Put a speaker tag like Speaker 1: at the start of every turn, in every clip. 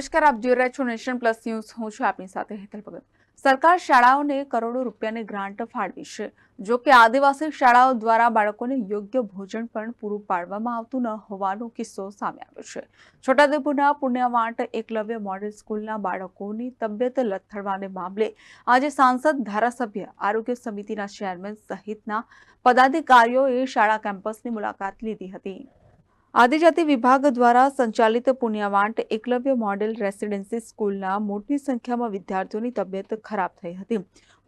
Speaker 1: નમસ્કાર, આપ જોઈ રહ્યા છો નેશન પ્લસ ન્યૂઝ. હું છું આપની સાથે હેતલ ભગત. સરકાર શાળાઓને કરોડો રૂપિયાની ગ્રાન્ટ ફાળવી છે. જો કે આદિવાસી શાળાઓ દ્વારા બાળકોને યોગ્ય ભોજન પણ પૂરું પાડવામાં આવતું ન હોવાનો કિસ્સો સામે આવ્યો છે. છોટાઉદેપુરના પુણ્યવાંટ એકલવ્ય મોડેલ સ્કૂલના બાળકોની તબિયત લથડવાને મામલે આજે સાંસદ, ધારાસભ્ય, આરોગ્ય સમિતિના ચેરમેન સહિતના પદાધિકારીઓએ શાળા કેમ્પસની મુલાકાત લીધી હતી. આદિજાતિ વિભાગ દ્વારા સંચાલિત પુણ્યવાંટ એકલવ્ય મોડેલ રેસિડેન્સી સ્કૂલના મોટી સંખ્યામાં વિદ્યાર્થીઓની તબિયત ખરાબ થઈ હતી.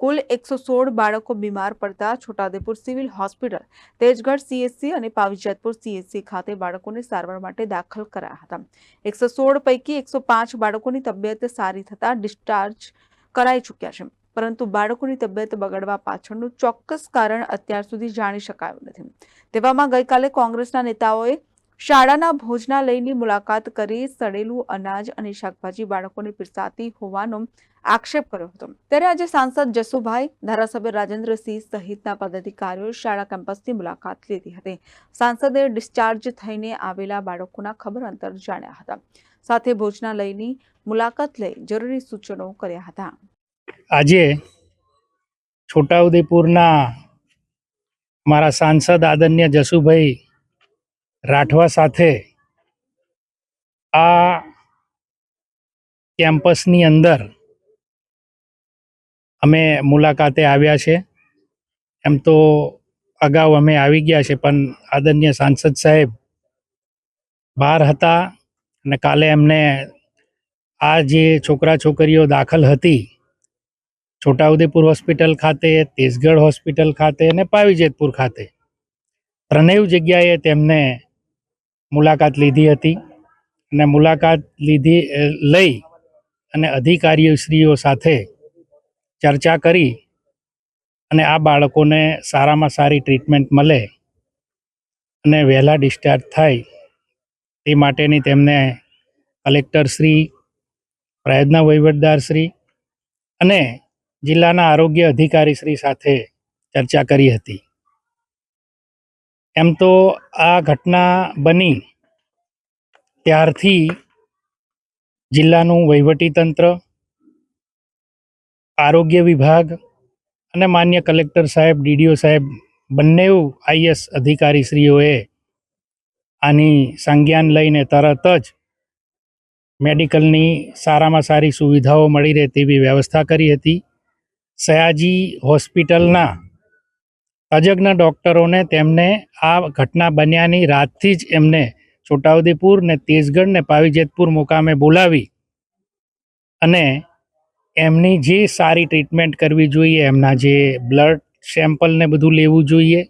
Speaker 1: કુલ એકસો સોળ બાળકો બીમાર પડતા Chhotaudepur civil hospital, Tejgadh CSC અને પાવીજતપુર સીએસસી ખાતે બાળકોને સારવાર માટે દાખલ કરાયા હતા. એકસો સોળ પૈકી એકસો પાંચ બાળકોની તબિયત સારી થતાં ડિસ્ચાર્જ કરાઈ ચૂક્યા છે, પરંતુ બાળકોની તબિયત બગડવા પાછળનું ચોક્કસ કારણ અત્યાર સુધી જાણી શકાયું નથી. તેવામાં ગઈકાલે કોંગ્રેસના નેતાઓએ શાળાના ભોજનાલયની મુલાકાત કરી સડેલું અનાજ અને શાકભાજી બાળકોને પીરસાતી હોવાનો આક્ષેપ કર્યો હતો. ત્યારે આજે સાંસદ જસુભાઈ, ધારાસભ્ય રાજેન્દ્રસિંહ સહિતના પદાધિકારીઓ શાળા કેમ્પસની મુલાકાત લીધી હતી. સાંસદે ડિસ્ચાર્જ થઈને આવેલા બાળકોના ખબર અંતર જાણ્યા હતા. સાથે ભોજનાલયની મુલાકાત લઈ જરૂરી સૂચનો કર્યા હતા.
Speaker 2: આજે છોટાઉદેપુરના મારા સાંસદ આદરણીય જસુભાઈ રાઠવા સાથે આ કેમ્પસની અંદર અમે મુલાકાતે આવ્યા છે. એમ તો અગાઉ અમે આવી ગયા છે, પણ આદરણીય સાંસદ સાહેબ બહાર હતા અને કાલે એમને આ જે છોકરા છોકરીઓ દાખલ હતી, છોટાઉદેપુર હોસ્પિટલ ખાતે, તેજગઢ હોસ્પિટલ ખાતે અને પાવીજેતપુર ખાતે, ત્રણેય જગ્યાએ તેમને મુલાકાત લીધી હતી અને મુલાકાત લીધી લઈ અને અધિકારીશ્રીઓ સાથે ચર્ચા કરી અને આ બાળકોને સારામાં સારી ટ્રીટમેન્ટ મળે અને વહેલા ડિસ્ચાર્જ થાય તે માટેની તેમને કલેક્ટરશ્રી, પ્રયત્ન વહીવટદારશ્રી અને જિલ્લાના આરોગ્ય અધિકારીશ્રી સાથે ચર્ચા કરી હતી. એમ તો આ ઘટના બની ત્યારથી જિલ્લાનું વહીવટીતંત્ર, આરોગ્ય વિભાગ અને માન્ય કલેક્ટર સાહેબ, ડીડીઓ સાહેબ બંને આઈએસ અધિકારીશ્રીઓએ આની સંજ્ઞાન લઈને તરત જ મેડિકલની સારામાં સારી સુવિધાઓ મળી રહે તેવી વ્યવસ્થા કરી હતી. સયાજી હોસ્પિટલના તજજ્ઞ ડૉક્ટરોને તેમને આ ઘટના બન્યાની રાતથી જ એમને છોટાઉદેપુર ને તેજગઢ ને પાવીજેતપુર મુકામે બોલાવી અને એમની જે સારી ટ્રીટમેન્ટ કરવી જોઈએ, એમના જે બ્લડ સેમ્પલ ને બધું લેવું જોઈએ,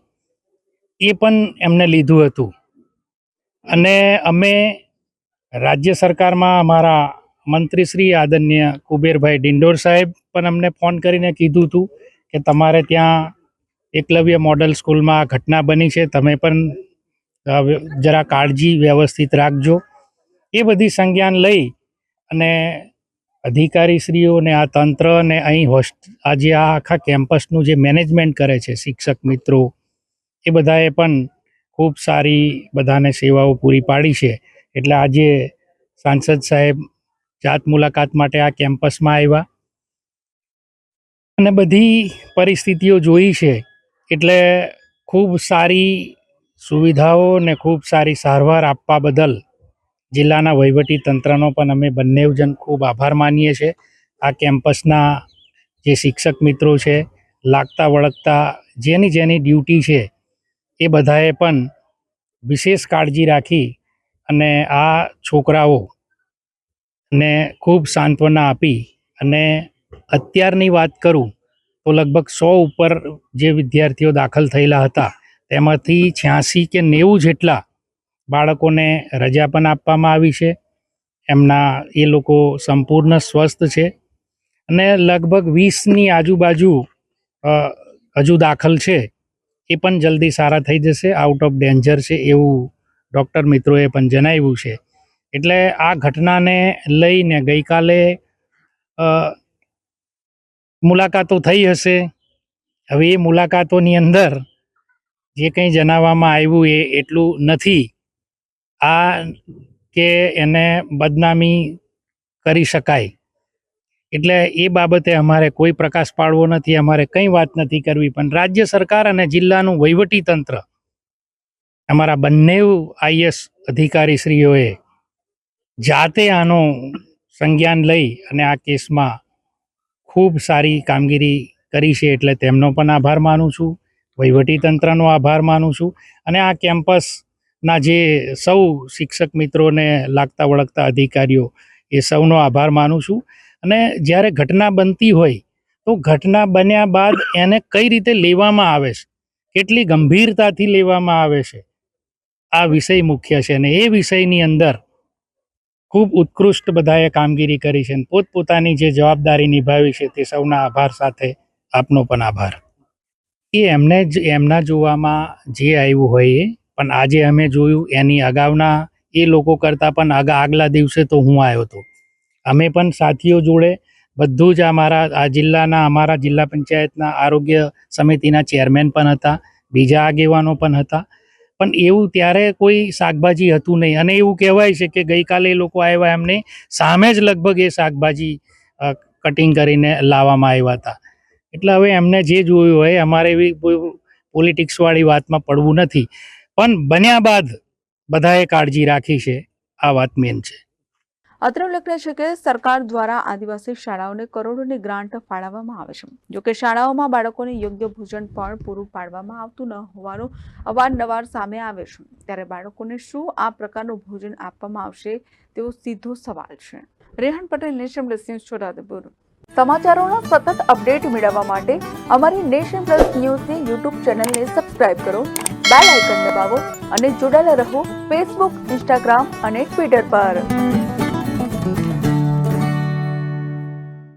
Speaker 2: એ પણ એમને લીધું હતું. અને અમે રાજ્ય સરકારમાં અમારા મંત્રી શ્રી આદરણીય કુબેરભાઈ ડિંડોર સાહેબ પણ અમને ફોન કરીને કીધું હતું કે તમારે ત્યાં એકલવ્ય મોડલ સ્કૂલમાં આ ઘટના બની છે. તમે પણ જરા કાળજી વ્યવસ્થિત રાખજો. એ બધી સંજ્ઞાન લઈ અને અધિકારીશ્રીઓને આ તંત્ર અને અહીં હોસ્ટ, આજે આ આખા કેમ્પસનું જે મેનેજમેન્ટ કરે છે શિક્ષક મિત્રો, એ બધાએ પણ ખૂબ સારી બધાને સેવાઓ પૂરી પાડી છે. એટલે આજે સાંસદ સાહેબ જાત મુલાકાત માટે આ કેમ્પસમાં આવ્યા. અને બધી પરિસ્થિતિઓ જોઈ છે. એટલે ખૂબ સારી સુવિધાઓ ને ખૂબ સારી સારવાર આપવા બદલ જિલ્લાના વહીવટી તંત્રનો પણ અમે બંને જણ ખૂબ આભાર માનીએ છીએ. આ કેમ્પસના જે શિક્ષક મિત્રો છે, લાગતા વળગતા જેની જેની ડ્યુટી છે, એ બધાએ પણ વિશેષ કાળજી રાખી અને આ છોકરાઓ ને ખૂબ સાંત્વના આપી અને અત્યારની વાત કરું તો લગભગ સો ઉપર જે વિદ્યાર્થીઓ દાખલ થયેલા હતા, તેમાંથી છ્યાસી કે નેવું જેટલા બાળકોને રજા પણ આપવામાં આવી છે. એમના એ લોકો સંપૂર્ણ સ્વસ્થ છે અને લગભગ વીસની આજુબાજુ હજુ દાખલ છે. એ પણ જલ્દી સારા થઈ જશે આઉટ ઓફ ડેન્જર છે એવું ડૉક્ટર મિત્રોએ પણ જણાવ્યું છે. એટલે આ ઘટનાને લઈને ગઈકાલે મુલાકાતો થઈ હશે. હવે એ મુલાકાતોની અંદર જે કંઈ જણાવવામાં આવ્યું એ એટલું નથી. આ કે એને બદનામી કરી શકાય. એટલે એ બાબતે અમારે કોઈ પ્રકાશ પાડવો નથી, અમારે કંઈ વાત નથી કરવી. પણ રાજ્ય સરકાર અને જિલ્લાનું વહીવટી તંત્ર, અમારા બંને આઈએસ અધિકારીશ્રીઓએ જાતે આનો સંજ્ઞાન લઈ અને આ કેસમાં ખૂબ સારી કામગીરી કરી છે એટલે તેમનો પણ આભાર માનું છું. વહીવટી તંત્રનો આભાર માનું છું. અને આ કેમ્પસના જે સૌ શિક્ષક મિત્રોને લાગતા વળગતા અધિકારીઓ, એ સૌનો આભાર માનું છું. અને જ્યારે ઘટના બનતી હોય, તો ઘટના બન્યા બાદ એને કઈ રીતે લેવામાં આવે છે? કેટલી ગંભીરતાથી લેવામાં આવે છે? આ વિષય મુખ્ય છે અને એ વિષયની અંદર ખૂબ ઉત્કૃષ્ટ બધાએ કામગીરી કરી છે અને પોતપોતાની જે જવાબદારી નિભાવી છે તે સૌના આભાર સાથે આપનો પણ આભાર. એ એમને જ, એમના જોવામાં જે આવ્યું હોય એ, પણ આજે અમે જોયું એની અગાઉના, એ લોકો કરતાં પણ આગા, આગલા દિવસે તો હું આવ્યો હતો. અમે પણ સાથીઓ જોડે બધું જ અમારા, આ જિલ્લાના, અમારા જિલ્લા પંચાયતના આરોગ્ય સમિતિના ચેરમેન પણ હતા, બીજા આગેવાનો પણ હતા. પણ એવું ત્યારે કોઈ શાકભાજી હતું નહીં. અને એવું કહેવાય છે કે ગઈકાલે એ લોકો આવ્યા એમને સામે જ લગભગ એ શાકભાજી કટિંગ કરીને લાવવામાં આવ્યા હતા. એટલે હવે એમને જે જોયું હોય, અમારે એવી પોલિટિક્સવાળી વાતમાં પડવું નથી. પણ બન્યા બાદ બધાએ કાળજી રાખી છે. આ વાત મેન છે.
Speaker 1: અત્રે ઉલ્લેખનીય છે કે સરકાર દ્વારા આદિવાસી શાળાઓને કરોડોની ગ્રાન્ટ ફાળવવામાં આવે છે. જોકે શાળાઓમાં બાળકોને યોગ્ય ભોજન પણ પૂરું પાડવામાં આવતું ન હોવાનું અવારનવાર સામે આવે છે. ત્યારે બાળકોને શું આ પ્રકારનું ભોજન આપવામાં આવશે તેવો સીધો સવાલ છે. Rehan Patel, nation plus news, Chhotaudepur. સમાચારોના સતત અપડેટ મેળવવા માટે અમારી નેશન પ્લસ ન્યૂઝની યુટ્યુબ ચેનલને સબસ્ક્રાઇબ કરો, બેલ આઇકન દબાવો અને જોડાયેલા રહો ફેસબુક, ઇન્સ્ટાગ્રામ અને ટ્વિટર પર.